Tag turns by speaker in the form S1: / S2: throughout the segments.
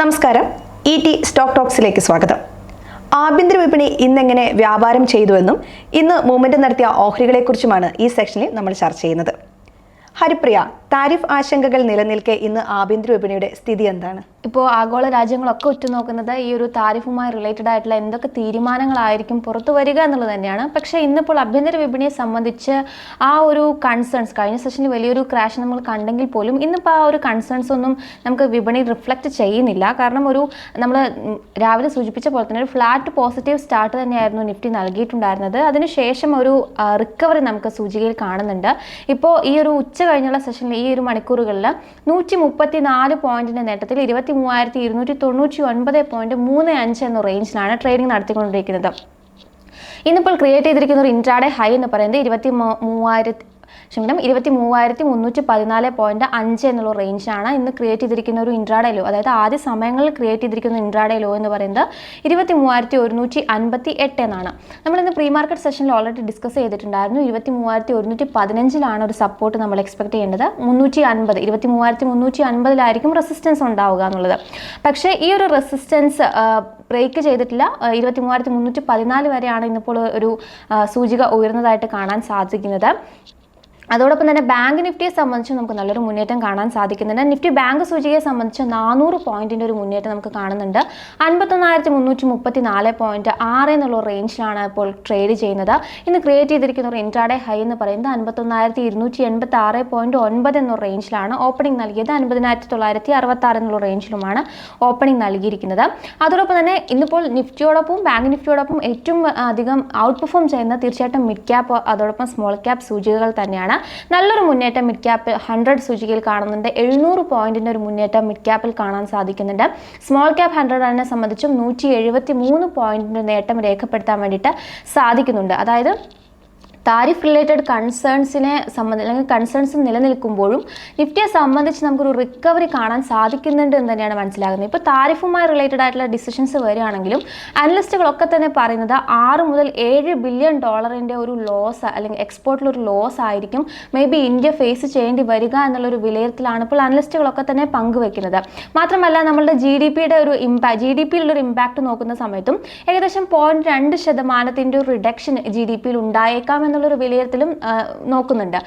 S1: നമസ്കാരം. E T stock ടോക്സിലേക്ക് സ്വാഗതം. ആഭ്യന്തര വിപണി ഇന്നെങ്ങനെ വ്യാപാരം ചെയ്തുവെന്നും ഇന്ന് മൂവ്മെന്റ് നടത്തിയ ഓഹരികളെക്കുറിച്ചുമാണ് ഈ സെക്ഷനിൽ നമ്മൾ ചർച്ച ചെയ്യുന്നത്. ഹരിപ്രിയ താരിഫ് ആശങ്കകൾ നിലനിൽക്കെ ഇന്ന് ആഭ്യന്തര വിപണിയുടെ സ്ഥിതി എന്താണ്?
S2: ഇപ്പോൾ ആഗോള രാജ്യങ്ങളൊക്കെ ഉറ്റുനോക്കുന്നത് ഈ ഒരു താരിഫുമായി റിലേറ്റഡ് ആയിട്ടുള്ള എന്തൊക്കെ തീരുമാനങ്ങളായിരിക്കും പുറത്തു വരിക എന്നുള്ളത് തന്നെയാണ്. പക്ഷേ ഇന്നിപ്പോൾ ആഭ്യന്തര വിപണിയെ സംബന്ധിച്ച് ആ ഒരു കൺസേൺസ് കഴിഞ്ഞ സെഷനിൽ വലിയൊരു ക്രാഷ് നമ്മൾ കണ്ടെങ്കിൽ പോലും ഇന്നിപ്പോൾ ആ ഒരു കൺസേൺസ് ഒന്നും നമുക്ക് വിപണി റിഫ്ലക്റ്റ് ചെയ്യുന്നില്ല. കാരണം ഒരു നമ്മൾ രാവിലെ സൂചിപ്പിച്ച പോലെ തന്നെ ഒരു ഫ്ലാറ്റ് പോസിറ്റീവ് സ്റ്റാർട്ട് തന്നെയായിരുന്നു നിഫ്റ്റി നൽകിയിട്ടുണ്ടായിരുന്നത്. അതിനുശേഷം ഒരു റിക്കവറി നമുക്ക് സൂചികയിൽ കാണുന്നുണ്ട്. ഇപ്പോൾ ഈ ഒരു ഉച്ച കഴിഞ്ഞുള്ള സെഷനിൽ ഈ ഒരു മണിക്കൂറുകളിൽ നൂറ്റി മുപ്പത്തി നാല് പോയിന്റിന്റെ നേട്ടത്തിൽ ഇരുപത്തി മൂവായിരത്തി ഇരുന്നൂറ്റി തൊണ്ണൂറ്റി ഒൻപത് പോയിന്റ് മൂന്ന് അഞ്ച് എന്ന റേഞ്ചിലാണ് ട്രേഡിംഗ് നടത്തിക്കൊണ്ടിരിക്കുന്നത്. ഇന്നിപ്പോൾ ക്രിയേറ്റ് ചെയ്തിരിക്കുന്ന ഒരു ഇൻട്രാഡേ ഹൈ എന്ന് പറയുന്നത് ഇരുപത്തി മൂവായിരത്തി ക്ഷമിക്കണം ഇരുപത്തി മൂവായിരത്തി മുന്നൂറ്റി പതിനാല് പോയിന്റ് അഞ്ച് എന്നുള്ള റേഞ്ചാണ് ഇന്ന് ക്രിയേറ്റ് ചെയ്തിരിക്കുന്ന ഒരു ഇൻട്രാഡേ ലോ അതായത് ആദ്യ സമയങ്ങളിൽ ക്രിയേറ്റ് ചെയ്തിരിക്കുന്ന ഇൻട്രാഡേ ലോ എന്ന് പറയുന്നത് ഇരുപത്തി മൂവായിരത്തി ഒരുന്നൂറ്റി അൻപത്തി എട്ട് എന്നാണ്. നമ്മൾ ഇന്ന് പ്രീ മാർക്കറ്റ് സെഷനിൽ ഓൾറെഡി ഡിസ്കസ് ചെയ്തിട്ടുണ്ടായിരുന്നു. ഇരുപത്തി മൂവായിരത്തി ഒരുന്നൂറ്റി പതിനഞ്ചിലാണ് ഒരു സപ്പോർട്ട് നമ്മൾ എക്സ്പെക്ട് ചെയ്യേണ്ടത്. മുന്നൂറ്റി അൻപത് ഇരുപത്തി മൂവായിരത്തി മുന്നൂറ്റി അൻപതിലായിരിക്കും റെസിസ്റ്റൻസ് ഉണ്ടാവുക എന്നുള്ളത്. പക്ഷേ ഈ ഒരു റെസിസ്റ്റൻസ് ബ്രേക്ക് ചെയ്തിട്ടില്ല. ഇരുപത്തി മൂവായിരത്തി മുന്നൂറ്റി പതിനാല് വരെയാണ് ഇന്നിപ്പോൾ ഒരു സൂചിക ഉയർന്നതായിട്ട് കാണാൻ സാധിക്കുന്നത്. അതോടൊപ്പം തന്നെ ബാങ്ക് നിഫ്റ്റിയെ സംബന്ധിച്ച് നമുക്ക് നല്ലൊരു മുന്നേറ്റം കാണാൻ സാധിക്കുന്നുണ്ട്. നിഫ്റ്റി ബാങ്ക് സൂചികയെ സംബന്ധിച്ച് നാനൂറ് പോയിന്റിന്റെ ഒരു മുന്നേറ്റം നമുക്ക് കാണുന്നുണ്ട്. അൻപത്തൊന്നായിരത്തി മുന്നൂറ്റി മുപ്പത്തി നാല് പോയിന്റ് ആറ് എന്നുള്ള റേഞ്ചിലാണ് ഇപ്പോൾ ട്രേഡ് ചെയ്യുന്നത്. ഇന്ന് ക്രിയേറ്റ് ചെയ്തിരിക്കുന്ന ഒരു ഇൻട്രാഡേ ഹൈ എന്ന് പറയുന്നത് അൻപത്തൊന്നായിരത്തി ഇരുന്നൂറ്റി എൺപത്തി ആറ് പോയിന്റ് ഒൻപത് എന്ന റേഞ്ചിലാണ് ഓപ്പണിംഗ് നൽകിയത്. അൻപതിനായിരത്തി തൊള്ളായിരത്തി അറുപത്തി ആറ് എന്നുള്ള റേഞ്ചിലുമാണ് ഓപ്പണിംഗ് നൽകിയിരിക്കുന്നത്. അതോടൊപ്പം തന്നെ ഇന്നിപ്പോൾ നിഫ്റ്റിയോടൊപ്പം ബാങ്ക് നിഫ്റ്റിയോടൊപ്പം ഏറ്റവും അധികം ഔട്ട് പെർഫോം ചെയ്യുന്ന തീർച്ചയായിട്ടും മിഡ് ക്യാപ്പ് അതോടൊപ്പം സ്മോൾ ക്യാപ് സൂചികകൾ തന്നെയാണ്. നല്ലൊരു മുന്നേറ്റം മിഡ് ക്യാപ്പിൽ ഹൺഡ്രഡ് സൂചികയിൽ കാണുന്നുണ്ട്. എഴുന്നൂറ് പോയിന്റിന്റെ ഒരു മുന്നേറ്റം മിഡ് ക്യാപ്പിൽ കാണാൻ സാധിക്കുന്നുണ്ട്. സ്മോൾ ക്യാപ്പ് ഹൺഡ്രഡിനെ സംബന്ധിച്ചും നൂറ്റി എഴുപത്തി മൂന്ന് പോയിന്റിന്റെ നേട്ടം രേഖപ്പെടുത്താൻ വേണ്ടിയിട്ട് സാധിക്കുന്നുണ്ട്. അതായത് താരിഫ് റിലേറ്റഡ് കൺസേൺസിനെ സംബന്ധിച്ച് അല്ലെങ്കിൽ കൺസേൺസ് നിലനിൽക്കുമ്പോഴും നിഫ്റ്റിയെ സംബന്ധിച്ച് നമുക്കൊരു റിക്കവറി കാണാൻ സാധിക്കുന്നുണ്ട് എന്ന് തന്നെയാണ് മനസ്സിലാകുന്നത്. ഇപ്പോൾ താരിഫുമായി റിലേറ്റഡ് ആയിട്ടുള്ള ഡിസിഷൻസ് വരികയാണെങ്കിലും അനലിസ്റ്റുകളൊക്കെ തന്നെ പറയുന്നത് ആറ് മുതൽ ഏഴ് ബില്യൺ ഡോളറിന്റെ ഒരു ലോസ് അല്ലെങ്കിൽ എക്സ്പോർട്ടിൽ ഒരു ലോസ് ആയിരിക്കും. മേ ബി ഇന്ത്യ ഫേസ് ചെയ്യേണ്ടി വരിക എന്നുള്ളൊരു വിലയിരുത്തലാണ് ഇപ്പോൾ അനലിസ്റ്റുകളൊക്കെ തന്നെ പങ്കുവെക്കുന്നത്. മാത്രമല്ല നമ്മളുടെ ജി ഡി പിയുടെ ഒരു ഇമ്പാക്ട് ജി ഡി പിയിലുള്ളൊരു ഇമ്പാക്ട് നോക്കുന്ന സമയത്തും ഏകദേശം പോയിന്റ് രണ്ട് ശതമാനത്തിന്റെ ഒരു റിഡക്ഷൻ ജി ഡി പിയിൽ ഉണ്ടായേക്കാം എന്നുള്ളൊരു വിലയിരുത്തലും നോക്കുന്നുണ്ട്.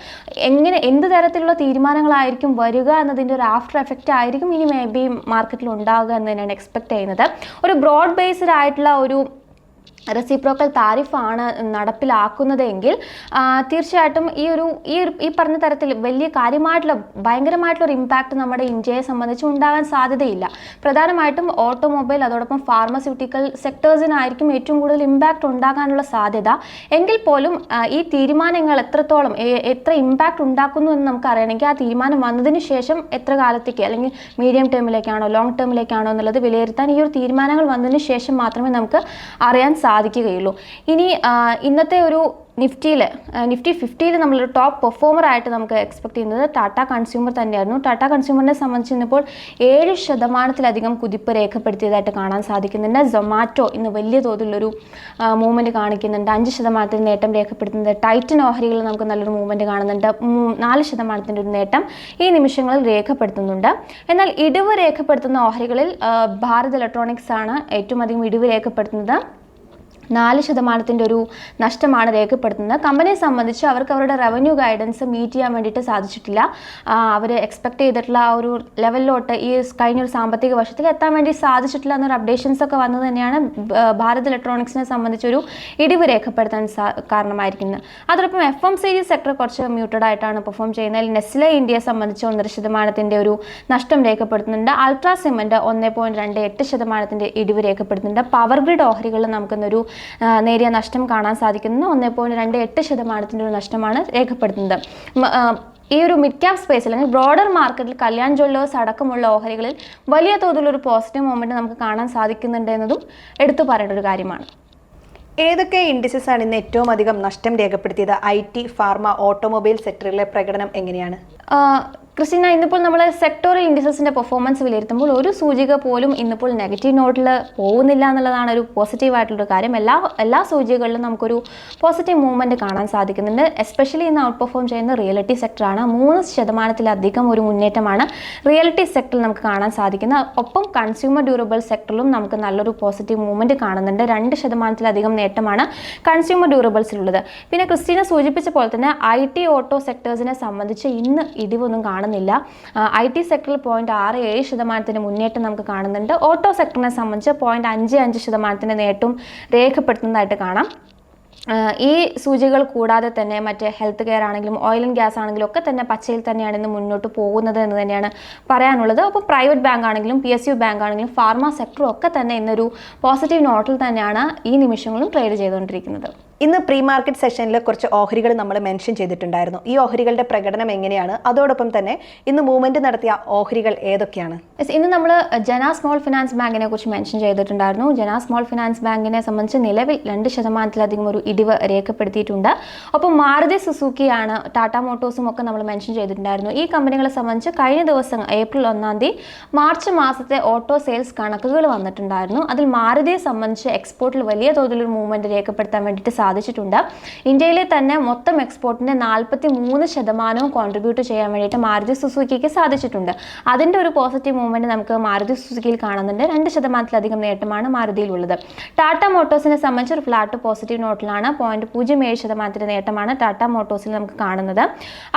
S2: എങ്ങനെ എന്ത് തരത്തിലുള്ള തീരുമാനങ്ങളായിരിക്കും വരിക എന്നതിന്റെ ഒരു ആഫ്റ്റർ എഫക്റ്റ് ആയിരിക്കും ഇനി മേ ബി മാർക്കറ്റിൽ ഉണ്ടാവുക എന്ന് തന്നെയാണ് എക്സ്പെക്ട് ചെയ്യുന്നത്. ഒരു ബ്രോഡ് ബേസ്ഡ് ആയിട്ടുള്ള ഒരു റെസിപ്രോക്കൽ താരിഫാണ് നടപ്പിലാക്കുന്നതെങ്കിൽ തീർച്ചയായിട്ടും ഈ ഒരു ഈ ഒരു ഈ പറഞ്ഞ തരത്തിൽ വലിയ കാര്യമായിട്ടുള്ള ഭയങ്കരമായിട്ടുള്ള ഒരു ഇമ്പാക്റ്റ് നമ്മുടെ ഇന്ത്യയെ സംബന്ധിച്ച് ഉണ്ടാകാൻ സാധ്യതയില്ല. പ്രധാനമായിട്ടും ഓട്ടോമൊബൈൽ അതോടൊപ്പം ഫാർമസ്യൂട്ടിക്കൽ സെക്ടേഴ്സിനായിരിക്കും ഏറ്റവും കൂടുതൽ ഇമ്പാക്റ്റ് ഉണ്ടാകാനുള്ള സാധ്യത. എങ്കിൽ പോലും ഈ തീരുമാനങ്ങൾ എത്രത്തോളം എത്ര ഇമ്പാക്റ്റ് ഉണ്ടാക്കുന്നു എന്ന് നമുക്ക് അറിയണമെങ്കിൽ ആ തീരുമാനം വന്നതിന് ശേഷം എത്ര കാലത്തേക്ക് അല്ലെങ്കിൽ മീഡിയം ടേമിലേക്കാണോ ലോങ് ടേമിലേക്കാണോ എന്നുള്ളത് വിലയിരുത്താൻ ഈ ഒരു തീരുമാനങ്ങൾ വന്നതിന് ശേഷം മാത്രമേ നമുക്ക് അറിയാൻ സാധിക്കുകയുള്ളൂ. ഇനി ഇന്നത്തെ ഒരു നിഫ്റ്റിയിൽ നിഫ്റ്റി ഫിഫ്റ്റിയിൽ നമ്മളൊരു ടോപ്പ് പെർഫോമർ ആയിട്ട് നമുക്ക് എക്സ്പെക്ട് ചെയ്യുന്നത് ടാറ്റ കൺസ്യൂമർ തന്നെയായിരുന്നു. ടാറ്റ കൺസ്യൂമറിനെ സംബന്ധിച്ച് ഇന്നിപ്പോൾ ഏഴ് ശതമാനത്തിലധികം കുതിപ്പ് രേഖപ്പെടുത്തിയതായിട്ട് കാണാൻ സാധിക്കുന്നുണ്ട്. സൊമാറ്റോ ഇന്ന് വലിയ തോതിലൊരു മൂവ്മെന്റ് കാണിക്കുന്നുണ്ട്. അഞ്ച് ശതമാനത്തിന് നേട്ടം രേഖപ്പെടുത്തുന്നുണ്ട് ടൈറ്റൻ ഓഹരികളിൽ നമുക്ക് നല്ലൊരു മൂവ്മെന്റ് കാണുന്നുണ്ട്. നാല് ശതമാനത്തിന്റെ ഒരു നേട്ടം ഈ നിമിഷങ്ങളിൽ രേഖപ്പെടുത്തുന്നുണ്ട്. എന്നാൽ ഇടിവ് രേഖപ്പെടുത്തുന്ന ഓഹരികളിൽ ഭാരത് ഇലക്ട്രോണിക്സ് ആണ് ഏറ്റവും അധികം ഇടിവ് രേഖപ്പെടുത്തുന്നത്. നാല് ശതമാനത്തിന്റെ ഒരു നഷ്ടമാണ് രേഖപ്പെടുത്തുന്നത്. കമ്പനിയെ സംബന്ധിച്ച് അവർക്ക് അവരുടെ റവന്യൂ ഗൈഡൻസ് മീറ്റ് ചെയ്യാൻ വേണ്ടിയിട്ട് സാധിച്ചിട്ടില്ല. അവർ എക്സ്പെക്ട് ചെയ്തിട്ടുള്ള ആ ഒരു ലെവലിലോട്ട് ഈ കഴിഞ്ഞൊരു സാമ്പത്തിക വർഷത്തിൽ എത്താൻ വേണ്ടി സാധിച്ചിട്ടില്ല എന്നൊരു അപ്ഡേഷൻസ് ഒക്കെ വന്നത് തന്നെയാണ് ഭാരത് ഇലക്ട്രോണിക്സിനെ സംബന്ധിച്ചൊരു ഇടിവ് രേഖപ്പെടുത്താൻ കാരണമായിരിക്കുന്നത്. അതോടൊപ്പം എഫ് എം സി സെക്ടർ കുറച്ച് മ്യൂട്ടഡ് ആയിട്ടാണ് പെർഫോം ചെയ്യുന്നത്. നെസ്ലെ ഇന്ത്യയെ സംബന്ധിച്ച് ഒന്നര ശതമാനത്തിന്റെ ഒരു നഷ്ടം രേഖപ്പെടുത്തുന്നുണ്ട്. അൾട്രാ സിമെന്റ് ഒന്ന് പോയിന്റ് രണ്ട് എട്ട് ശതമാനത്തിന്റെ ഇടിവ് രേഖപ്പെടുത്തുന്നുണ്ട്. പവർ ഗ്രിഡ് ഓഹരികളിൽ നമുക്കിന്നൊരു നേരിയ നഷ്ടം കാണാൻ സാധിക്കുന്നത് ഒന്ന് പോയിന്റ് രണ്ട് എട്ട് ശതമാനത്തിന്റെ ഒരു നഷ്ടമാണ് രേഖപ്പെടുത്തുന്നത്. ഈ ഒരു മിഡ് ക്യാപ് സ്പേസ് അല്ലെങ്കിൽ ബ്രോഡർ മാർക്കറ്റിൽ കല്യാൺ ജ്വല്ലേഴ്സ് അടക്കമുള്ള ഓഹരികളിൽ വലിയ തോതിലൊരു പോസിറ്റീവ് മൂവ്മെന്റ് നമുക്ക് കാണാൻ സാധിക്കുന്നുണ്ട് എന്നതും എടുത്തു പറയേണ്ട ഒരു കാര്യമാണ്.
S1: ഏതൊക്കെ ഇൻഡിസസ് ആണ് ഇന്ന് ഏറ്റവും അധികം നഷ്ടം രേഖപ്പെടുത്തിയത്? ഐ ടി ഫാർമ ഓട്ടോമൊബൈൽ സെക്ടറിലെ പ്രകടനം എങ്ങനെയാണ്?
S2: ക്രിസ്റ്റീന ഇന്നിപ്പോൾ നമ്മൾ സെക്ടോറൽ ഇൻഡിസസിന്റെ പെർഫോമൻസ് വിലയിരുത്തുമ്പോൾ ഒരു സൂചിക പോലും ഇന്നിപ്പോൾ നെഗറ്റീവ് നോട്ടിൽ പോകുന്നില്ല എന്നുള്ളതാണ് ഒരു പോസിറ്റീവ് ആയിട്ടുള്ള കാര്യം. എല്ലാ എല്ലാ സൂചികകളിലും നമുക്കൊരു പോസിറ്റീവ് മൂവ്മെന്റ് കാണാൻ സാധിക്കുന്നുണ്ട്. എസ്പെഷ്യലി ഇന്ന് ഔട്ട് പെർഫോം ചെയ്യുന്ന റിയലിറ്റി സെക്ടറാണ് മൂന്ന് ശതമാനത്തിലധികം ഒരു മുന്നേറ്റമാണ് റിയലിറ്റി സെക്ടറിൽ നമുക്ക് കാണാൻ സാധിക്കുന്നത്. ഒപ്പം കൺസ്യൂമർ ഡ്യൂറബിൾ സെക്ടറിലും നമുക്ക് നല്ലൊരു പോസിറ്റീവ് മൂവ്മെന്റ് കാണുന്നുണ്ട്. രണ്ട് ശതമാനത്തിലധികം നേട്ടമാണ് കൺസ്യൂമർ ഡ്യൂറബിൾസിലുള്ളത് പിന്നെ ക്രിസ്റ്റീന സൂചിപ്പിച്ച പോലെ തന്നെ ഐ ടി ഓട്ടോ സെക്ടേഴ്സിനെ സംബന്ധിച്ച് ഇന്ന് ഇടിവൊന്നും കാണുന്നില്ല. ഐ ടി സെക്ടറിൽ പോയിന്റ് ആറ് ഏഴ് ശതമാനത്തിന് മുന്നേറ്റം നമുക്ക് കാണുന്നുണ്ട്. ഓട്ടോ സെക്ടറിനെ സംബന്ധിച്ച് പോയിന്റ് അഞ്ച് അഞ്ച് ശതമാനത്തിന്റെ നേട്ടവും രേഖപ്പെടുത്തുന്നതായിട്ട് കാണാം. ഈ സൂചികൾ കൂടാതെ തന്നെ മറ്റ് ഹെൽത്ത് കെയർ ആണെങ്കിലും ഓയിൽ ആൻഡ് ഗ്യാസ് ആണെങ്കിലും ഒക്കെ തന്നെ പച്ചയിൽ തന്നെയാണ് ഇന്ന് മുന്നോട്ട് പോകുന്നത് എന്ന് തന്നെയാണ് പറയാനുള്ളത്. അപ്പോൾ പ്രൈവറ്റ് ബാങ്ക് ആണെങ്കിലും പി എസ് യു ബാങ്ക് ആണെങ്കിലും ഫാർമ സെക്ടറും ഒക്കെ തന്നെ ഇന്നൊരു പോസിറ്റീവ് നോട്ടിൽ തന്നെയാണ് ഈ നിമിഷങ്ങളും ട്രേഡ് ചെയ്തുകൊണ്ടിരിക്കുന്നത്.
S1: ഇന്ന് പ്രീ മാർക്കറ്റ് സെഷനിൽ കുറച്ച് ഓഹരികൾ നമ്മൾ മെൻഷൻ ചെയ്തിട്ടുണ്ടായിരുന്നു. ഈ ഓഹരികളുടെ പ്രകടനം എങ്ങനെയാണ്? അതോടൊപ്പം തന്നെ ഇന്ന് മൂവ്മെന്റ് നടത്തിയ ഓഹരികൾ ഏതൊക്കെയാണ്?
S2: ഇന്ന് നമ്മൾ ജന സ്മോൾ ഫിനാൻസ് ബാങ്കിനെ കുറിച്ച് മെൻഷൻ ചെയ്തിട്ടുണ്ടായിരുന്നു. ജന സ്മോൾ ഫിനാൻസ് ബാങ്കിനെ സംബന്ധിച്ച് നിലവിൽ രണ്ട് ശതമാനത്തിലധികം ഒരു ഇടിവ് രേഖപ്പെടുത്തിയിട്ടുണ്ട്. ഒപ്പം മാരുതി സുസുക്കിയാണ് ടാറ്റ മോട്ടോഴ്സും ഒക്കെ നമ്മൾ മെൻഷൻ ചെയ്തിട്ടുണ്ടായിരുന്നു. ഈ കമ്പനികളെ സംബന്ധിച്ച് കഴിഞ്ഞ ദിവസം ഏപ്രിൽ ഒന്നാം തീയതി മാർച്ച് മാസത്തെ ഓട്ടോ സെയിൽസ് കണക്കുകൾ വന്നിട്ടുണ്ടായിരുന്നു. അതിൽ മാരുതിയെ സംബന്ധിച്ച് എക്സ്പോർട്ടിൽ വലിയ തോതിലൊരു മൂവ്മെന്റ് രേഖപ്പെടുത്താൻ വേണ്ടിയിട്ട് സാധിച്ചിട്ടുണ്ട് ഇന്ത്യയിലെ തന്നെ മൊത്തം എക്സ്പോർട്ടിന്റെ നാൽപ്പത്തി മൂന്ന് ശതമാനവും കോൺട്രിബ്യൂട്ട് ചെയ്യാൻ വേണ്ടിയിട്ട് മാരുതി സുസുക്കിക്ക് സാധിച്ചിട്ടുണ്ട്. അതിന്റെ ഒരു പോസിറ്റീവ് മൂവ്മെന്റ് നമുക്ക് മാരുതി സുസുക്കിയിൽ കാണുന്നുണ്ട്. രണ്ട് ശതമാനത്തിലധികം നേട്ടമാണ് മാരുതിയിലുള്ളത്. ടാറ്റ മോട്ടോഴ്സിനെ സംബന്ധിച്ച് ഒരു ഫ്ലാറ്റ് പോസിറ്റീവ് നോട്ടിലാണ് പോയിന്റ് പൂജ്യം ഏഴ് ശതമാനത്തിന്റെ നേട്ടമാണ് ടാറ്റ മോട്ടോഴ്സിൽ നമുക്ക് കാണുന്നത്.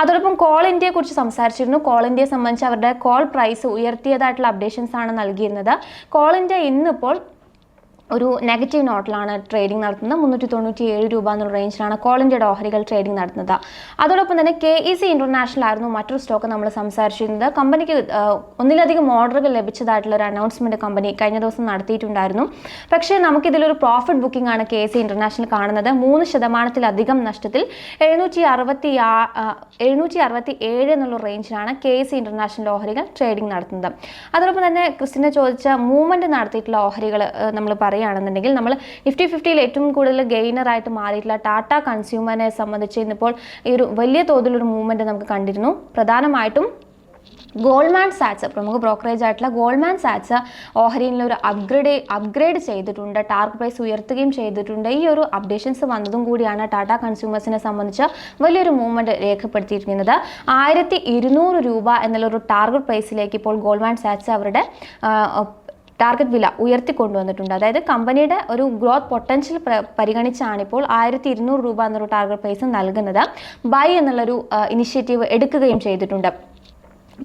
S2: അതോടൊപ്പം കോൾ ഇന്ത്യയെ കുറിച്ച് സംസാരിച്ചിരുന്നു. കോൾ ഇന്ത്യയെ സംബന്ധിച്ച് അവരുടെ കോൾ പ്രൈസ് ഉയർത്തിയതായിട്ടുള്ള അപ്ഡേഷൻസ് ആണ് നൽകിയിരുന്നത്. കോൾ ഇന്ത്യ ഇന്നിപ്പോൾ ഒരു നെഗറ്റീവ് നോട്ടിലാണ് ട്രേഡിംഗ് നടത്തുന്നത്. മുന്നൂറ്റി തൊണ്ണൂറ്റി ഏഴ് രൂപ എന്നുള്ള റേഞ്ചിലാണ് കോൾ ഇന്ത്യയുടെ ഓഹരികൾ ട്രേഡിംഗ് നടത്തുന്നത്. അതോടൊപ്പം തന്നെ കെ ഇ സി ഇന്റർനാഷണൽ ആയിരുന്നു മറ്റൊരു സ്റ്റോക്ക് നമ്മൾ സംസാരിച്ചിരുന്നത്. കമ്പനിക്ക് ഒന്നിലധികം ഓർഡറുകൾ ലഭിച്ചതായിട്ടുള്ള ഒരു അനൗൺസ്മെന്റ് കമ്പനി കഴിഞ്ഞ ദിവസം നടത്തിയിട്ടുണ്ടായിരുന്നു. പക്ഷേ നമുക്കിതിലൊരു പ്രോഫിറ്റ് ബുക്കിംഗ് ആണ് കെ സി ഇന്റർനാഷണൽ കാണുന്നത്. മൂന്ന് ശതമാനത്തിലധികം നഷ്ടത്തിൽ എഴുന്നൂറ്റി അറുപത്തി എഴുന്നൂറ്റി അറുപത്തി ഏഴ് എന്നുള്ള റേഞ്ചിലാണ് കെ സി ഇന്റർനാഷണൽ ഓഹരികൾ ട്രേഡിംഗ് നടത്തുന്നത്. അതോടൊപ്പം തന്നെ ക്രിസ്റ്റിനെ ചോദിച്ച മൂവ്മെന്റ് നടത്തിയിട്ടുള്ള ഓഹരികൾ നമ്മൾ പറയുകയാണെന്നുണ്ടെങ്കിൽ നമ്മൾ നിഫ്റ്റി ഫിഫ്റ്റിയിൽ ഏറ്റവും കൂടുതൽ ഗെയിനറായിട്ട് മാറിയിട്ടുള്ള ടാറ്റ കൺസ്യൂമറിനെ സംബന്ധിച്ച് ഇന്നിപ്പോൾ ഈ ഒരു വലിയ തോതിലൊരു മൂവ്മെന്റ് നമുക്ക് കണ്ടിരുന്നു. പ്രധാനമായിട്ടും ഗോൾഡ്മാൻ സാറ്റ്സ് പ്രമുഖ ബ്രോക്കറേജ് ആയിട്ടുള്ള ഗോൾഡ്മാൻ സാറ്റ്സ് ഓഹരിയിൽ ഒരു അപ്ഗ്രേഡ് അപ്ഗ്രേഡ് ചെയ്തിട്ടുണ്ട്. ടാർഗറ്റ് പ്രൈസ് ഉയർത്തുകയും ചെയ്തിട്ടുണ്ട്. ഈ ഒരു അപ്ഡേഷൻസ് വന്നതും കൂടിയാണ് ടാറ്റ കൺസ്യൂമേഴ്സിനെ സംബന്ധിച്ച് വലിയൊരു മൂവ്മെന്റ് രേഖപ്പെടുത്തിയിരിക്കുന്നത്. ആയിരത്തി ഇരുന്നൂറ് രൂപ എന്നുള്ളൊരു ടാർഗറ്റ് പ്രൈസിലേക്ക് ഇപ്പോൾ ഗോൾഡ്മാൻ സാറ്റ്സ് അവരുടെ ടാർഗറ്റ് വില ഉയർത്തിക്കൊണ്ടുവന്നിട്ടുണ്ട്. അതായത് കമ്പനിയുടെ ഒരു ഗ്രോത്ത് പൊട്ടൻഷ്യൽ പരിഗണിച്ചാണ് ഇപ്പോൾ ആയിരത്തി ഇരുന്നൂറ് രൂപ എന്നൊരു ടാർഗറ്റ് പ്രൈസ് നൽകുന്നത്. ബൈ എന്നുള്ളൊരു ഇനിഷ്യേറ്റീവ് എടുക്കുകയും ചെയ്തിട്ടുണ്ട്.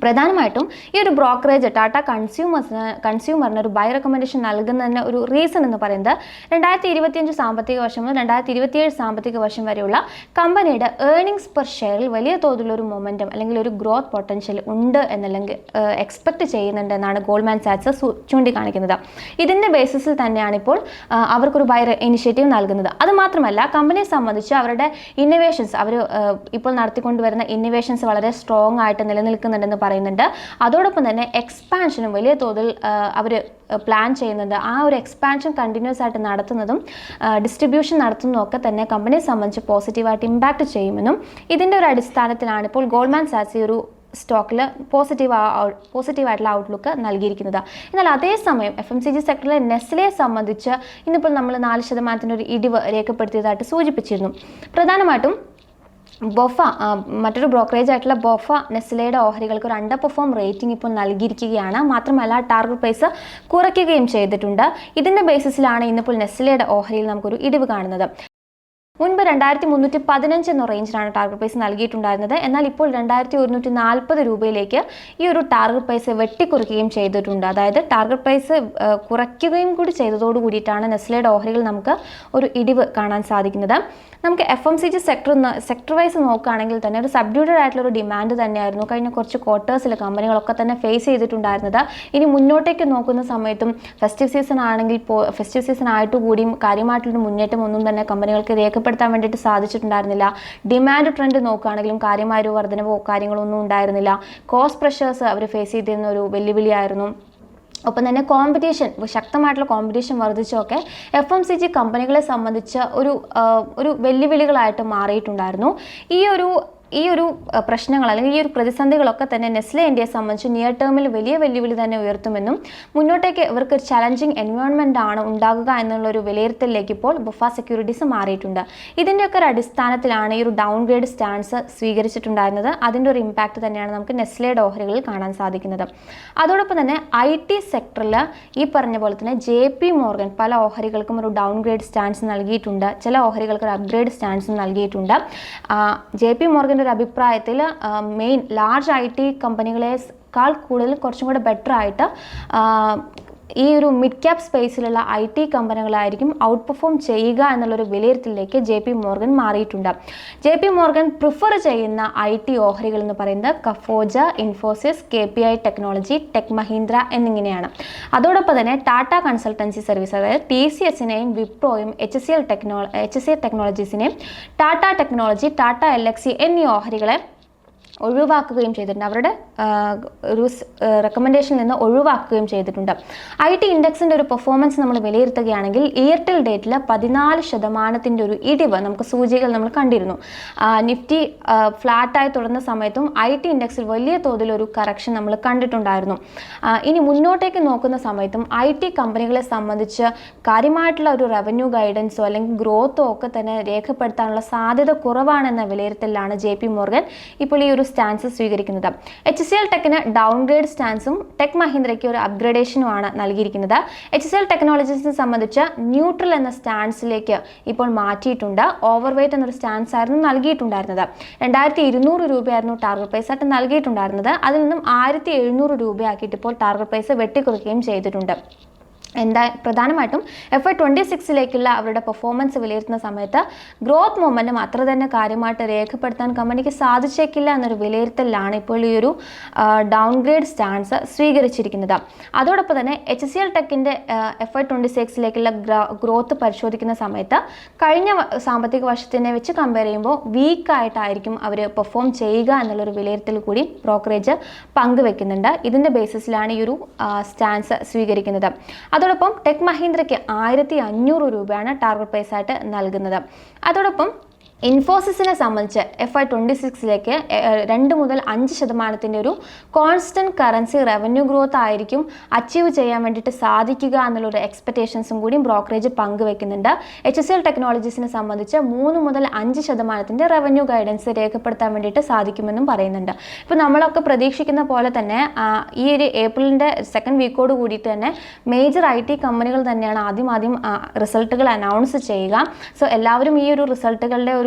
S2: പ്രധാനമായിട്ടും ഈ ഒരു ബ്രോക്കറേജ് ടാറ്റ കൺസ്യൂമേഴ്സിന് കൺസ്യൂമറിന് ഒരു ബൈ റെക്കമെൻഡേഷൻ നൽകുന്നതിന് ഒരു റീസൺ എന്ന് പറയുന്നത് രണ്ടായിരത്തി ഇരുപത്തിയഞ്ച് സാമ്പത്തിക വർഷം മുതൽ രണ്ടായിരത്തി ഇരുപത്തിയേഴ് സാമ്പത്തിക വർഷം വരെയുള്ള കമ്പനിയുടെ ഏർണിംഗ്സ് പെർ ഷെയറിൽ വലിയ തോതിലുള്ള ഒരു മൊമെന്റം അല്ലെങ്കിൽ ഒരു ഗ്രോത്ത് പൊട്ടൻഷ്യൽ ഉണ്ട് എന്നല്ലെങ്കിൽ എക്സ്പെക്ട് ചെയ്യുന്നുണ്ട് എന്നാണ് ഗോൾഡ്മാൻ സാറ്റ്സ് ചൂണ്ടിക്കാണിക്കുന്നത്. ഇതിന്റെ ബേസിസിൽ തന്നെയാണ് ഇപ്പോൾ അവർക്കൊരു ബൈ ഇനിഷ്യേറ്റീവ് നൽകുന്നത്. അതുമാത്രമല്ല കമ്പനിയെ സംബന്ധിച്ച് അവരുടെ ഇന്നോവേഷൻസ് അവർ ഇപ്പോൾ നടത്തിക്കൊണ്ടുവരുന്ന ഇന്നോവേഷൻസ് വളരെ സ്ട്രോങ് ആയിട്ട് നിലനിൽക്കുന്നുണ്ടെന്ന് പറയുന്നുണ്ട്. അതോടൊപ്പം തന്നെ എക്സ്പാൻഷനും വലിയ തോതിൽ അവർ പ്ലാൻ ചെയ്യുന്നുണ്ട്. ആ ഒരു എക്സ്പാൻഷൻ കണ്ടിന്യൂസ് ആയിട്ട് നടത്തുന്നതും ഡിസ്ട്രിബ്യൂഷൻ നടത്തുന്നതും ഒക്കെ തന്നെ കമ്പനിയെ സംബന്ധിച്ച് പോസിറ്റീവായിട്ട് ഇമ്പാക്റ്റ് ചെയ്യുമെന്നും ഇതിന്റെ ഒരു അടിസ്ഥാനത്തിലാണ് ഇപ്പോൾ ഗോൾഡ്മാൻ സാസി ഒരു സ്റ്റോക്കിൽ പോസിറ്റീവ് പോസിറ്റീവായിട്ടുള്ള ഔട്ട്ലുക്ക് നൽകിയിരിക്കുന്നത്. എന്നാൽ അതേസമയം എഫ് എം സി ജി സെക്ടറിലെ നെസ്ലയെ സംബന്ധിച്ച് ഇന്നിപ്പോൾ നമ്മൾ നാല് ശതമാനത്തിന്റെ ഒരു ഇടിവ് രേഖപ്പെടുത്തിയതായിട്ട് സൂചിപ്പിച്ചിരുന്നു. പ്രധാനമായിട്ടും ബൊഫ മറ്റൊരു ബ്രോക്കറേജ് ആയിട്ടുള്ള ബൊഫ നെസ്ലയുടെ ഓഹരികൾക്ക് ഒരു അണ്ടർ പെർഫോം റേറ്റിംഗ് ഇപ്പോൾ നൽകിയിരിക്കുകയാണ്. മാത്രമല്ല ടാർഗറ്റ് പ്രൈസ് കുറയ്ക്കുകയും ചെയ്തിട്ടുണ്ട്. ഇതിന്റെ ബേസിസിലാണ് ഇന്നിപ്പോൾ നെസ്ലയുടെ ഓഹരിയിൽ നമുക്കൊരു ഇടിവ് കാണുന്നത്. മുൻപ് രണ്ടായിരത്തി മുന്നൂറ്റി പതിനഞ്ച് എന്ന റേഞ്ചിലാണ് ടാർഗറ്റ് പ്രൈസ് നൽകിയിട്ടുണ്ടായിരുന്നത്. എന്നാൽ ഇപ്പോൾ രണ്ടായിരത്തി ഒരുന്നൂറ്റി നാൽപ്പത് രൂപയിലേക്ക് ഈ ഒരു ടാർഗറ്റ് പ്രൈസ് വെട്ടിക്കുറയ്ക്കുകയും ചെയ്തിട്ടുണ്ട്. അതായത് ടാർഗറ്റ് പ്രൈസ് കുറയ്ക്കുകയും കൂടി ചെയ്തതോടു കൂടിയിട്ടാണ് നെസ്ലയുടെ ഓഹരികൾ നമുക്ക് ഒരു ഇടിവ് കാണാൻ സാധിക്കുന്നത്. നമുക്ക് F M C G sector sector wise നോക്കുകയാണെങ്കിൽ തന്നെ ഒരു സബ്ഡ്യൂട്ടഡ് ആയിട്ടുള്ള ഒരു ഡിമാൻഡ് തന്നെയായിരുന്നു കഴിഞ്ഞ കുറച്ച് ക്വാർട്ടേഴ്സിൽ കമ്പനികളൊക്കെ തന്നെ ഫേസ് ചെയ്തിട്ടുണ്ടായിരുന്നത്. ഇനി മുന്നോട്ടേക്ക് നോക്കുന്ന സമയത്തും ഫെസ്റ്റീവ് സീസൺ ആണെങ്കിൽ ഫെസ്റ്റീവ് സീസൺ ആയിട്ട് കൂടിയും കാര്യമായിട്ടുള്ള മുന്നേറ്റം ഒന്നും തന്നെ കമ്പനികൾക്ക് രേഖപ്പെടുത്താൻ വേണ്ടിയിട്ട് സാധിച്ചിട്ടുണ്ടായിരുന്നില്ല. ഡിമാൻഡ് ട്രെൻഡ് നോക്കുകയാണെങ്കിലും കാര്യമായ ഒരു വർധനവോ കാര്യങ്ങളൊന്നും ഉണ്ടായിരുന്നില്ല. കോസ്റ്റ് പ്രഷേഴ്സ് അവർ ഫേസ് ചെയ്തിരുന്ന ഒരു വെല്ലുവിളിയായിരുന്നു. ഒപ്പം തന്നെ കോമ്പറ്റീഷൻ ശക്തമായിട്ടുള്ള കോമ്പറ്റീഷൻ വർദ്ധിച്ചൊക്കെ എഫ് എം സി ജി കമ്പനികളെ സംബന്ധിച്ച് ഒരു ഒരു വെല്ലുവിളികളായിട്ട് മാറിയിട്ടുണ്ടായിരുന്നു. ഈ ഒരു ഈ ഒരു പ്രശ്നങ്ങൾ അല്ലെങ്കിൽ ഈ ഒരു പ്രതിസന്ധികളൊക്കെ തന്നെ നെസ്ലെ ഇന്ത്യയെ സംബന്ധിച്ച് നിയർ ടേമിൽ വലിയ വെല്ലുവിളി തന്നെ ഉയർത്തുമെന്നും മുന്നോട്ടേക്ക് ഇവർക്ക് ഒരു ചലഞ്ചിങ് എൻവയോൺമെന്റ് ആണ് ഉണ്ടാകുക എന്നുള്ള ഒരു വിലയിരുത്തലിലേക്ക് ഇപ്പോൾ ബുഫ സെക്യൂരിറ്റീസ് മാറിയിട്ടുണ്ട്. ഇതിന്റെയൊക്കെ ഒരു അടിസ്ഥാനത്തിലാണ് ഈ ഒരു ഡൗൺ ഗ്രേഡ് സ്റ്റാൻസ് സ്വീകരിച്ചിട്ടുണ്ടായിരുന്നത്. അതിന്റെ ഒരു ഇമ്പാക്റ്റ് തന്നെയാണ് നമുക്ക് നെസ്ലയുടെ ഓഹരികളിൽ കാണാൻ സാധിക്കുന്നത്. അതോടൊപ്പം തന്നെ ഐ ടി സെക്ടറിൽ ഈ പറഞ്ഞ പോലെ തന്നെ ജെ പി മോർഗൻ പല ഓഹരികൾക്കും ഒരു ഡൗൺ ഗ്രേഡ് സ്റ്റാൻസ് നൽകിയിട്ടുണ്ട്. ചില ഓഹരികൾക്ക് ഒരു അപ്ഗ്രേഡ് സ്റ്റാൻസ് നൽകിയിട്ടുണ്ട്. ജെ പി മോർഗന്റെ ഒരു അഭിപ്രായത്തിൽ മെയിൻ ലാർജ് ഐ ടി കമ്പനികളെക്കാൾ കൂടുതൽ കുറച്ചും കൂടെ ബെറ്റർ ആയിട്ട് ഈ ഒരു മിഡ് ക്യാപ് സ്പേസിലുള്ള ഐ ടി കമ്പനികളായിരിക്കും ഔട്ട് പെർഫോം ചെയ്യുക എന്നുള്ളൊരു വിലയിരുത്തലിലേക്ക് ജെ പി മോർഗൻ മാറിയിട്ടുണ്ട്. ജെ പി മോർഗൻ പ്രിഫർ ചെയ്യുന്ന ഐ ടി ഓഹരികൾ എന്ന് പറയുന്നത് Coforge Infosys K P I technology tech Mahindra എന്നിങ്ങനെയാണ്. അതോടൊപ്പം തന്നെ ടാറ്റ കൺസൾട്ടൻസി സർവീസ് അതായത് ടി സി എസിനെയും വിപ്രോയും H C L techno H C L ടെക്നോളജീസിനെയും Tata technology Tata L എക്സി എന്നീ ഓഹരികളെ ഒഴിവാക്കുകയും ചെയ്തിട്ടുണ്ട്. അവരുടെ ഒരു റെക്കമെൻഡേഷൻ നിന്ന് ഒഴിവാക്കുകയും ചെയ്തിട്ടുണ്ട്. ഐ ടി ഇൻഡെക്സിന്റെ ഒരു പെർഫോമൻസ് നമ്മൾ വിലയിരുത്തുകയാണെങ്കിൽ എയർടെൽ ഡേറ്റിൽ പതിനാല് ശതമാനത്തിന്റെ ഒരു ഇടിവ് നമുക്ക് സൂചികൾ നമ്മൾ കണ്ടിരുന്നു. നിഫ്റ്റി ഫ്ലാറ്റായി തുടർന്ന സമയത്തും ഐ ടി ഇൻഡെക്സിൽ വലിയ തോതിലൊരു കറക്ഷൻ നമ്മൾ കണ്ടിട്ടുണ്ടായിരുന്നു. ഇനി മുന്നോട്ടേക്ക് നോക്കുന്ന സമയത്തും ഐ ടി കമ്പനികളെ സംബന്ധിച്ച് കാര്യമായിട്ടുള്ള ഒരു റവന്യൂ ഗൈഡൻസോ അല്ലെങ്കിൽ ഗ്രോത്തോ ഒക്കെ തന്നെ രേഖപ്പെടുത്താനുള്ള സാധ്യത കുറവാണെന്ന വിലയിരുത്തലിലാണ് ജെ പി മോർഗൻ ഇപ്പോൾ ഈ ഒരു സ്റ്റാൻസ് സ്വീകരിക്കുന്നത്. എച്ച് സി എൽ ടെക്കിന് ഡൗൺ ഗ്രേഡ് സ്റ്റാൻസും ടെക് മഹീന്ദ്രയ്ക്ക് ഒരു അപ്ഗ്രഡേഷനുമാണ് നൽകിയിരിക്കുന്നത്. എച്ച് സി എൽ ടെക്നോളജീസിനെ സംബന്ധിച്ച് ന്യൂട്രൽ എന്ന സ്റ്റാൻസിലേക്ക് ഇപ്പോൾ മാറ്റിയിട്ടുണ്ട്. ഓവർ വെയ്റ്റ് എന്നൊരു സ്റ്റാൻസ് ആയിരുന്നു നൽകിയിട്ടുണ്ടായിരുന്നത്. രണ്ടായിരത്തി ഇരുന്നൂറ് രൂപയായിരുന്നു ടാർഗറ്റ് പ്രൈസ് ആയിട്ട് നൽകിയിട്ടുണ്ടായിരുന്നത്. അതിൽ നിന്നും ആയിരത്തി എഴുന്നൂറ് രൂപയാക്കിയിട്ട് ഇപ്പോൾ ടാർഗറ്റ് പ്രൈസ് വെട്ടിക്കുറയ്ക്കുകയും ചെയ്തിട്ടുണ്ട്. എന്താ പ്രധാനമായിട്ടും എഫ് ഐ ട്വന്റി സിക്സിലേക്കുള്ള അവരുടെ പെർഫോമൻസ് വിലയിരുത്തുന്ന സമയത്ത് ഗ്രോത്ത് മൊമെന്റം അത്ര തന്നെ കാര്യമായിട്ട് രേഖപ്പെടുത്താൻ കമ്പനിക്ക് സാധിച്ചേക്കില്ല എന്നൊരു വിലയിരുത്തലിലാണ് ഇപ്പോൾ ഈ ഒരു ഡൗൺഗ്രേഡ് സ്റ്റാൻസ് സ്വീകരിച്ചിരിക്കുന്നത്. അതോടൊപ്പം തന്നെ എച്ച് സി എൽ ടെക്കിന്റെ എഫ് ഐ ട്വന്റി സിക്സിലേക്കുള്ള ഗ്രോത്ത് പരിശോധിക്കുന്ന സമയത്ത് കഴിഞ്ഞ സാമ്പത്തിക വർഷത്തിനെ വെച്ച് കമ്പയർ ചെയ്യുമ്പോൾ വീക്കായിട്ടായിരിക്കും അവർ പെർഫോം ചെയ്യുക എന്നുള്ളൊരു വിലയിരുത്തൽ കൂടി ബ്രോക്കറേജ് പങ്കുവെക്കുന്നുണ്ട്. ഇതിന്റെ ബേസിസിലാണ് ഈ ഒരു സ്റ്റാൻസ് സ്വീകരിക്കുന്നത്. അതോടൊപ്പം ടെക് മഹീന്ദ്രയ്ക്ക് ആയിരത്തി അഞ്ഞൂറ് രൂപയാണ് ടാർഗറ്റ് പ്രൈസ് ആയിട്ട് നൽകുന്നത്. അതോടൊപ്പം ഇൻഫോസിസിനെ സംബന്ധിച്ച് എഫ് ഐ ട്വന്റി സിക്സിലേക്ക് രണ്ട് മുതൽ അഞ്ച് ശതമാനത്തിന്റെ ഒരു കോൺസ്റ്റന്റ് കറൻസി റവന്യൂ ഗ്രോത്ത് ആയിരിക്കും അച്ചീവ് ചെയ്യാൻ വേണ്ടിയിട്ട് സാധിക്കുക എന്നുള്ളൊരു എക്സ്പെക്റ്റേഷൻസും കൂടി ബ്രോക്കറേജ് പങ്കുവെക്കുന്നുണ്ട്. എച്ച് എസ് എൽ ടെക്നോളജീസിനെ സംബന്ധിച്ച് മൂന്ന് മുതൽ അഞ്ച് ശതമാനത്തിന്റെ റവന്യൂ ഗൈഡൻസ് രേഖപ്പെടുത്താൻ വേണ്ടിയിട്ട് സാധിക്കുമെന്നും പറയുന്നുണ്ട്. ഇപ്പോൾ നമ്മളൊക്കെ പ്രതീക്ഷിക്കുന്ന പോലെ തന്നെ ഈ ഒരു ഏപ്രിലിന്റെ സെക്കൻഡ് വീക്കോട് കൂടിയിട്ട് തന്നെ മേജർ ഐ ടി കമ്പനികൾ തന്നെയാണ് ആദ്യം ആദ്യം റിസൾട്ടുകൾ അനൗൺസ് ചെയ്യുക. സോ എല്ലാവരും ഈ ഒരു റിസൾട്ടുകളുടെ ഒരു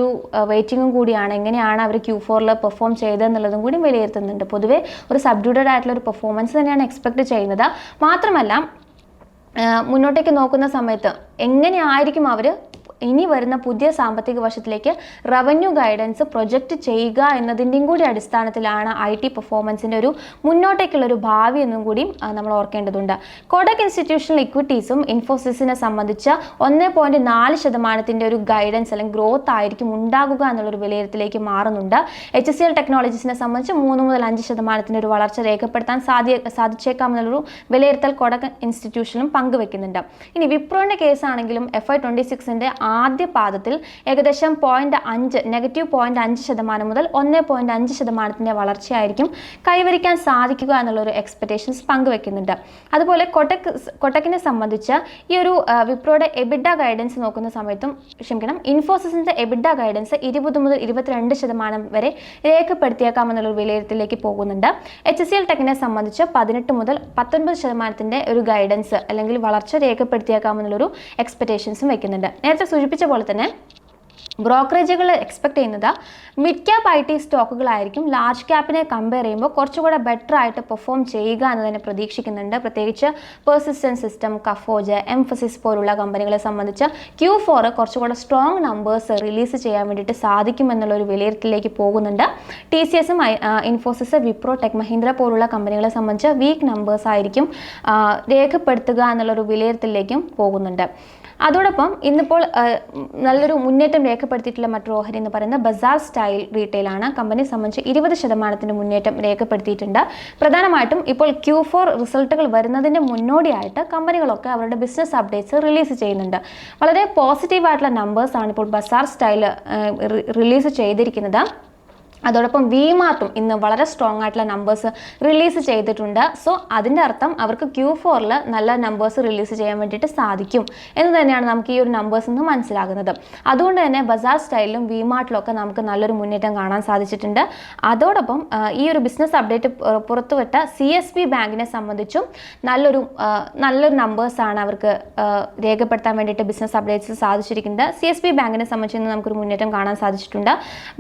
S2: വെയിറ്റിംഗും കൂടിയാണ്. എങ്ങനെയാണ് അവർ ക്യൂ ഫോറിൽ പെർഫോം ചെയ്തതെന്നുള്ളതും കൂടി വിലയിരുത്തുന്നുണ്ട്. പൊതുവെ ഒരു സബ്ഡ്യൂട്ടഡ് ആയിട്ടുള്ള ഒരു പെർഫോമൻസ് തന്നെയാണ് എക്സ്പെക്ട് ചെയ്യുന്നത്. മാത്രമല്ല മുന്നോട്ടേക്ക് നോക്കുന്ന സമയത്ത് എങ്ങനെയായിരിക്കും അവർ ഇനി വരുന്ന പുതിയ സാമ്പത്തിക വർഷത്തിലേക്ക് റവന്യൂ ഗൈഡൻസ് പ്രൊജക്റ്റ് ചെയ്യുക എന്നതിന്റെയും കൂടി അടിസ്ഥാനത്തിലാണ് ഐ ടി പെർഫോമൻസിന്റെ ഒരു മുന്നോട്ടേക്കുള്ള ഒരു ഭാവി എന്നും കൂടിയും നമ്മൾ ഓർക്കേണ്ടതുണ്ട്. കോഡക് ഇൻസ്റ്റിറ്റ്യൂഷണൽ ഇക്വിറ്റീസും ഇൻഫോസിസിനെ സംബന്ധിച്ച് ഒന്ന് പോയിന്റ് നാല് ശതമാനത്തിന്റെ ഒരു ഗൈഡൻസ് അല്ലെങ്കിൽ ഗ്രോത്ത് ആയിരിക്കും ഉണ്ടാകുക എന്നുള്ളൊരു വിലയിരുത്തലേക്ക് മാറുന്നുണ്ട്. എച്ച് സി എൽ ടെക്നോളജീസിനെ സംബന്ധിച്ച് മൂന്ന് മുതൽ അഞ്ച് ശതമാനത്തിന്റെ ഒരു വളർച്ച രേഖപ്പെടുത്താൻ സാധ്യ സാധിച്ചേക്കാം എന്നുള്ളൊരു വിലയിരുത്തൽ കൊടക് ഇൻസ്റ്റിറ്റ്യൂഷനും പങ്കുവെക്കുന്നുണ്ട്. ഇനി വിപ്രോയുടെ കേസാണെങ്കിലും എഫ് ഐ ട്വന്റി സിക്സിന്റെ ആദ്യ പാദത്തിൽ ഏകദേശം പോയിന്റ് അഞ്ച് നെഗറ്റീവ് പോയിന്റ് അഞ്ച് ശതമാനം മുതൽ ഒന്ന് പോയിന്റ് അഞ്ച് ശതമാനത്തിന്റെ വളർച്ചയായിരിക്കും കൈവരിക്കാൻ സാധിക്കുക എന്നുള്ള ഒരു എക്സ്പെക്റ്റേഷൻസ് പങ്കുവെക്കുന്നുണ്ട്. അതുപോലെ കൊട്ടക് കൊട്ടക്കിനെ സംബന്ധിച്ച് ഈ ഒരു വിപ്രോയുടെ എബിഡ ഗൈഡൻസ് നോക്കുന്ന സമയത്തും ക്ഷമിക്കണം ഇൻഫോസിസിന്റെ എബിഡ ഗൈഡൻസ് ഇരുപത് മുതൽ ഇരുപത്തിരണ്ട് ശതമാനം വരെ രേഖപ്പെടുത്തിയേക്കാമെന്നുള്ളൊരു വിലയിരുത്തലിലേക്ക് പോകുന്നുണ്ട്. എച്ച് സി എൽ ടെക്കിനെ സംബന്ധിച്ച് പതിനെട്ട് മുതൽ പത്തൊൻപത് ശതമാനത്തിന്റെ ഒരു ഗൈഡൻസ് അല്ലെങ്കിൽ വളർച്ച രേഖപ്പെടുത്തിയേക്കാമെന്നുള്ളൊരു എക്സ്പെക്റ്റേഷൻസും വെക്കുന്നുണ്ട്. നേരത്തെ സൂചിപ്പിച്ച പോലെ തന്നെ ബ്രോക്കറേജുകൾ എക്സ്പെക്ട് ചെയ്യുന്നത് മിഡ് ക്യാപ്പ് ഐ ടി സ്റ്റോക്കുകളായിരിക്കും. ലാർജ് ക്യാപ്പിനെ കമ്പയർ ചെയ്യുമ്പോൾ കുറച്ചുകൂടെ ബെറ്റർ ആയിട്ട് പെർഫോം ചെയ്യുക എന്ന് തന്നെ പ്രതീക്ഷിക്കുന്നുണ്ട്. പ്രത്യേകിച്ച് പെർസിസ്റ്റൻ സിസ്റ്റം കഫോജ് എംഫസിസ് പോലുള്ള കമ്പനികളെ സംബന്ധിച്ച് ക്യൂ ഫോർ കുറച്ചുകൂടെ സ്ട്രോങ് നമ്പേഴ്സ് റിലീസ് ചെയ്യാൻ വേണ്ടിയിട്ട് സാധിക്കുമെന്നുള്ള ഒരു വിലയിരുത്തലിലേക്ക് പോകുന്നുണ്ട്. ടി സി എസും ഇൻഫോസിസ് വിപ്രോ ടെക് മഹീന്ദ്ര പോലുള്ള കമ്പനികളെ സംബന്ധിച്ച് വീക്ക് നമ്പേഴ്സ് ആയിരിക്കും രേഖപ്പെടുത്തുക എന്നുള്ളൊരു വിലയിരുത്തലിലേക്കും പോകുന്നുണ്ട്. അതോടൊപ്പം ഇന്നിപ്പോൾ നല്ലൊരു മുന്നേറ്റം രേഖപ്പെടുത്തിയിട്ടുള്ള മറ്റൊരു ഓഹരി എന്ന് പറയുന്നത് ബസാർ സ്റ്റൈൽ റീറ്റെയിൽ ആണ്. കമ്പനിയെ സംബന്ധിച്ച് ഇരുപത് ശതമാനത്തിന്റെ മുന്നേറ്റം രേഖപ്പെടുത്തിയിട്ടുണ്ട്. പ്രധാനമായിട്ടും ഇപ്പോൾ ക്യൂ ഫോർ റിസൾട്ടുകൾ വരുന്നതിന്റെ മുന്നോടിയായിട്ട് കമ്പനികളൊക്കെ അവരുടെ ബിസിനസ് അപ്ഡേറ്റ്സ് റിലീസ് ചെയ്യുന്നുണ്ട്. വളരെ പോസിറ്റീവായിട്ടുള്ള നമ്പേഴ്സാണ് ഇപ്പോൾ ബസാർ സ്റ്റൈൽ റിലീസ് ചെയ്തിരിക്കുന്നത്. അതോടൊപ്പം വി മാർട്ടും ഇന്ന് വളരെ സ്ട്രോങ് ആയിട്ടുള്ള നമ്പേഴ്സ് റിലീസ് ചെയ്തിട്ടുണ്ട്. സോ അതിന്റെ അർത്ഥം അവർക്ക് ക്യൂ ഫോറിൽ നല്ല നമ്പേഴ്സ് റിലീസ് ചെയ്യാൻ വേണ്ടിയിട്ട് സാധിക്കും എന്ന് തന്നെയാണ് നമുക്ക് ഈ ഒരു നമ്പേഴ്സ് നിന്ന് മനസ്സിലാകുന്നത്. അതുകൊണ്ട് തന്നെ ബസാർ സ്റ്റൈലിലും വി മാർട്ടിലും ഒക്കെ നമുക്ക് നല്ലൊരു മുന്നേറ്റം കാണാൻ സാധിച്ചിട്ടുണ്ട്. അതോടൊപ്പം ഈ ഒരു ബിസിനസ് അപ്ഡേറ്റ് പുറത്തുവിട്ട സി എസ് ബി ബാങ്കിനെ സംബന്ധിച്ചും നല്ലൊരു നല്ലൊരു നമ്പേഴ്സാണ് അവർക്ക് രേഖപ്പെടുത്താൻ വേണ്ടിയിട്ട് ബിസിനസ് അപ്ഡേറ്റ്സ് സാധിച്ചിരിക്കുന്നത്. സി എസ് ബി ബാങ്കിനെ സംബന്ധിച്ച് നമുക്കൊരു മുന്നേറ്റം കാണാൻ സാധിച്ചിട്ടുണ്ട്.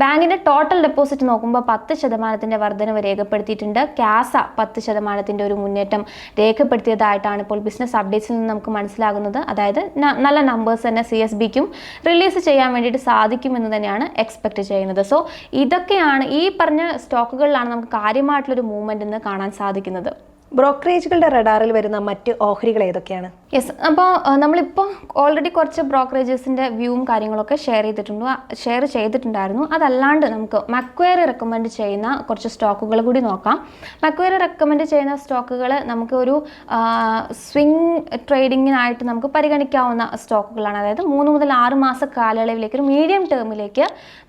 S2: ബാങ്കിന്റെ ടോട്ടൽ ഡെപ്പോസിറ്റ് നോക്കുമ്പോൾ പത്ത് ശതമാനത്തിന്റെ വർധനവ് രേഖപ്പെടുത്തിയിട്ടുണ്ട്. ക്യാസ പത്ത് ശതമാനത്തിന്റെ ഒരു മുന്നേറ്റം രേഖപ്പെടുത്തിയതായിട്ടാണ് ഇപ്പോൾ ബിസിനസ് അപ്ഡേറ്റ്സിൽ നിന്ന് നമുക്ക് മനസ്സിലാകുന്നത്. അതായത് നല്ല നമ്പേഴ്സ് തന്നെ സി എസ് ബിക്കും റിലീസ് ചെയ്യാൻ വേണ്ടിയിട്ട് സാധിക്കുമെന്ന് തന്നെയാണ് എക്സ്പെക്ട് ചെയ്യുന്നത്. സോ ഇതൊക്കെയാണ് ഈ പറഞ്ഞ സ്റ്റോക്കുകളിലാണ് നമുക്ക് കാര്യമായിട്ടുള്ളൊരു മൂവ്മെന്റ് ഇന്ന് കാണാൻ സാധിക്കുന്നത്.
S1: ബ്രോക്കറേജുകളുടെ റഡാറിൽ വരുന്ന മറ്റ് ഓഹരികൾ ഏതൊക്കെയാണ്?
S2: യെസ് അപ്പോൾ നമ്മളിപ്പോൾ ഓൾറെഡി കുറച്ച് ബ്രോക്കറേജസിന്റെ വ്യൂവും കാര്യങ്ങളൊക്കെ ഷെയർ ചെയ്തിട്ടുണ്ട്. ഷെയർ ചെയ്തിട്ടുണ്ടായിരുന്നു. അതല്ലാണ്ട് നമുക്ക് മക്വയറി റെക്കമെൻഡ് ചെയ്യുന്ന കുറച്ച് സ്റ്റോക്കുകൾ കൂടി നോക്കാം. മക്വയറി റെക്കമെൻഡ് ചെയ്യുന്ന സ്റ്റോക്കുകൾ നമുക്ക് ഒരു സ്വിങ് ട്രേഡിങ്ങിനായിട്ട് നമുക്ക് പരിഗണിക്കാവുന്ന സ്റ്റോക്കുകളാണ്. അതായത് മൂന്ന് മുതൽ ആറ് മാസ കാലയളവിലേക്ക് ഒരു മീഡിയം ടേമിലേക്ക്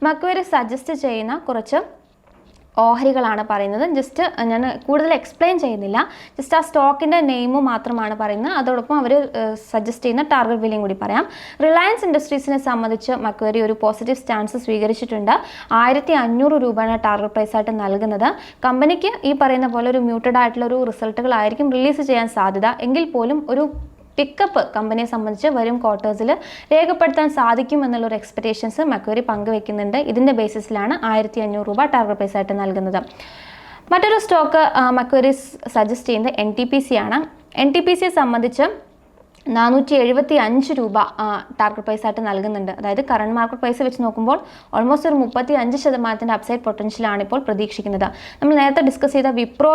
S2: മക്വയറി സജസ്റ്റ് ചെയ്യുന്ന കുറച്ച് ഓഹരികളാണ് പറയുന്നത്. ജസ്റ്റ് ഞാൻ കൂടുതൽ എക്സ്പ്ലെയിൻ ചെയ്യുന്നില്ല. ജസ്റ്റ് ആ സ്റ്റോക്കിന്റെ നെയിം മാത്രമാണ് പറയുന്നത്. അതോടൊപ്പം അവർ സജസ്റ്റ് ചെയ്യുന്ന ടാർഗറ്റ് വിലയും കൂടി പറയാം. റിലയൻസ് ഇൻഡസ്ട്രീസിനെ സംബന്ധിച്ച് മക്വരി ഒരു പോസിറ്റീവ് സ്റ്റാൻസ് സ്വീകരിച്ചിട്ടുണ്ട്. ആയിരത്തി അഞ്ഞൂറ് രൂപയാണ് ടാർഗറ്റ് പ്രൈസ് ആയിട്ട് നൽകുന്നത്. കമ്പനിക്ക് ഈ പറയുന്ന പോലെ ഒരു മ്യൂട്ടഡ് ആയിട്ടുള്ള ഒരു റിസൾട്ടുകളായിരിക്കും റിലീസ് ചെയ്യാൻ സാധ്യത. എങ്കിൽ പോലും ഒരു പിക്കപ്പ് കമ്പനിയെ സംബന്ധിച്ച് വരും ക്വാർട്ടേഴ്സിൽ രേഖപ്പെടുത്താൻ സാധിക്കും എന്നുള്ള എന്നുള്ളൊരു എക്സ്പെക്ടേഷൻസ് മക്വരി പങ്കുവെക്കുന്നുണ്ട്. ഇതിന്റെ ബേസിസിലാണ് ആയിരത്തി അഞ്ഞൂറ് രൂപ ടാർഗറ്റ് പ്രൈസ് ആയിട്ട് നൽകുന്നത്. മറ്റൊരു സ്റ്റോക്ക് മക്വരി സജസ്റ്റ് ചെയ്യുന്നത് എൻ ടി പി സി ആണ്. എൻ ടി പി സിയെ സംബന്ധിച്ച് നാനൂറ്റി എഴുപത്തി അഞ്ച് രൂപ ടാർഗറ്റ് പ്രൈസ് ആയിട്ട് നൽകുന്നുണ്ട്. അതായത് കറണ്ട് മാർക്കറ്റ് പ്രൈസ് വെച്ച് നോക്കുമ്പോൾ ഓൾമോസ്റ്റ് ഒരു മുപ്പത്തി അഞ്ച് ശതമാനത്തിന്റെ അപ്സൈഡ് പൊട്ടൻഷ്യലാണ് ഇപ്പോൾ പ്രതീക്ഷിക്കുന്നത്. നമ്മൾ നേരത്തെ ഡിസ്കസ് ചെയ്ത വിപ്രോ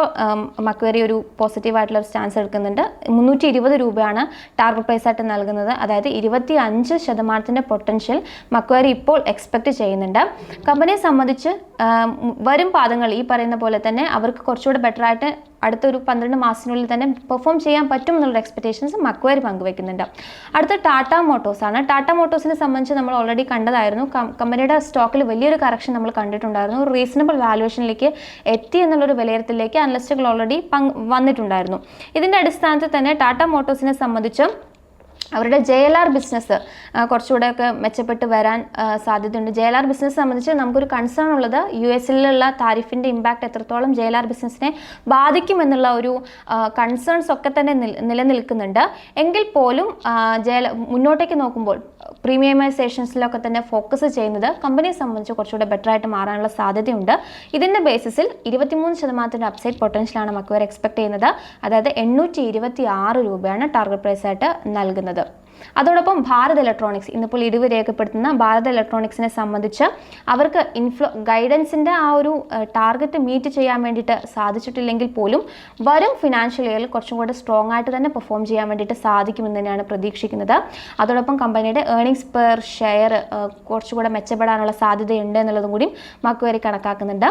S2: മക്വേറി ഒരു പോസിറ്റീവ് ആയിട്ടുള്ള ഒരു സ്റ്റാൻസ് എടുക്കുന്നുണ്ട്. മുന്നൂറ്റി ഇരുപത് രൂപയാണ് ടാർഗറ്റ് പ്രൈസ് ആയിട്ട് നൽകുന്നത്. അതായത് ഇരുപത്തി അഞ്ച് ശതമാനത്തിന്റെ പൊട്ടൻഷ്യൽ മക്വേറി ഇപ്പോൾ എക്സ്പെക്ട് ചെയ്യുന്നുണ്ട്. കമ്പനിയെ സംബന്ധിച്ച് വരും പാദങ്ങൾ ഈ പറയുന്ന പോലെ തന്നെ അവർക്ക് കുറച്ചുകൂടെ ബെറ്റർ ആയിട്ട് അടുത്തൊരു പന്ത്രണ്ട് മാസത്തിനുള്ളിൽ തന്നെ പെർഫോം ചെയ്യാൻ പറ്റും എന്നുള്ള എക്സ്പെക്റ്റേഷൻസ് മക്വയർ പങ്കുവെക്കുന്നുണ്ട് അടുത്ത ടാറ്റ മോട്ടോഴ്സ് ആണ്. ടാറ്റ മോട്ടോഴ്സിനെ സംബന്ധിച്ച് നമ്മൾ ഓൾറെഡി കണ്ടതായിരുന്നു. കമ്പനിയുടെ സ്റ്റോക്കിൽ വലിയൊരു കറക്ഷൻ നമ്മൾ കണ്ടിട്ടുണ്ടായിരുന്നു. റീസണബിൾ വാലുവേഷനിലേക്ക് എത്തി എന്നുള്ളൊരു വിലയിരുത്തലിലേക്ക് അനലിസ്റ്റുകൾ ഓൾറെഡി വന്നിട്ടുണ്ടായിരുന്നു. ഇതിന്റെ അടിസ്ഥാനത്തിൽ തന്നെ ടാറ്റ മോട്ടോഴ്സിനെ സംബന്ധിച്ച് അവരുടെ ജെ എൽ ആർ ബിസിനസ് കുറച്ചുകൂടെയൊക്കെ മെച്ചപ്പെട്ട് വരാൻ സാധ്യതയുണ്ട്. ജെ എൽ ആർ ബിസിനസ് സംബന്ധിച്ച് നമുക്കൊരു കൺസേൺ ഉള്ളത് യു എസിലുള്ള താരിഫിന്റെ ഇമ്പാക്റ്റ് എത്രത്തോളം ജെ എൽ ആർ ബിസിനസ്സിനെ ബാധിക്കുമെന്നുള്ള ഒരു കൺസേൺസ് ഒക്കെ തന്നെ നിലനിൽക്കുന്നുണ്ട്. എങ്കിൽ പോലും ജെ മുന്നോട്ടേക്ക് നോക്കുമ്പോൾ പ്രീമിയമൈസേഷൻസിലൊക്കെ തന്നെ ഫോക്കസ് ചെയ്യുന്നത് കമ്പനിയെ സംബന്ധിച്ച് കുറച്ചുകൂടെ ബെറ്റർ ആയിട്ട് മാറാനുള്ള സാധ്യതയുണ്ട്. ഇതിന്റെ ബേസിസിൽ ഇരുപത്തിമൂന്ന് ശതമാനത്തിന്റെ അപ്സൈഡ് പൊട്ടൻഷ്യലാണ് മക്വർ എക്സ്പെക്ട് ചെയ്യുന്നത്. അതായത് എണ്ണൂറ്റി ഇരുപത്തി ആറ് രൂപയാണ് ടാർഗറ്റ് പ്രൈസായിട്ട് നൽകുന്നത്. അതോടൊപ്പം ഭാരത് ഇലക്ട്രോണിക്സ് ഇന്നിപ്പോൾ ഇടിവ് രേഖപ്പെടുത്തുന്ന ഭാരത് ഇലക്ട്രോണിക്സിനെ സംബന്ധിച്ച് അവർക്ക് ഇൻഫ്ലോ ഗൈഡൻസിന്റെ ആ ഒരു ടാർഗറ്റ് മീറ്റ് ചെയ്യാൻ വേണ്ടിയിട്ട് സാധിച്ചിട്ടില്ലെങ്കിൽ പോലും വരും ഫിനാൻഷ്യൽ ഇയറിൽ കുറച്ചും കൂടെ സ്ട്രോങ് ആയിട്ട് തന്നെ പെർഫോം ചെയ്യാൻ വേണ്ടിയിട്ട് സാധിക്കുമെന്ന് തന്നെയാണ് പ്രതീക്ഷിക്കുന്നത്. അതോടൊപ്പം കമ്പനിയുടെ ഏർണിങ്സ് പെർ ഷെയർ കുറച്ചുകൂടെ മെച്ചപ്പെടാനുള്ള സാധ്യതയുണ്ട് എന്നുള്ളതും കൂടി മക്വേറി കണക്കാക്കുന്നുണ്ട്.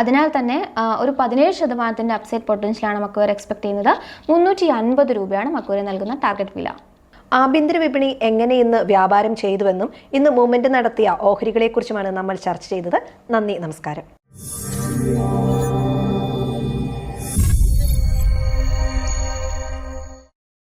S2: അതിനാൽ തന്നെ ഒരു പതിനേഴ് ശതമാനത്തിന്റെ അപ്സൈഡ് പൊട്ടൻഷ്യലാണ് മക്വേർ എക്സ്പെക്ട് ചെയ്യുന്നത്. മുന്നൂറ്റി അൻപത് രൂപയാണ് മക്വേറി നൽകുന്ന ടാർഗറ്റ് വില.
S1: ആഭ്യന്തര വിപണി എങ്ങനെ ഇന്ന് വ്യാപാരം ചെയ്തുവെന്നും ഇന്ന് മൂവ്മെന്റ് നടത്തിയ ഓഹരികളെ ഓഹരികളെക്കുറിച്ചുമാണ് നമ്മൾ ചർച്ച ചെയ്തത്. നന്ദി നമസ്കാരം.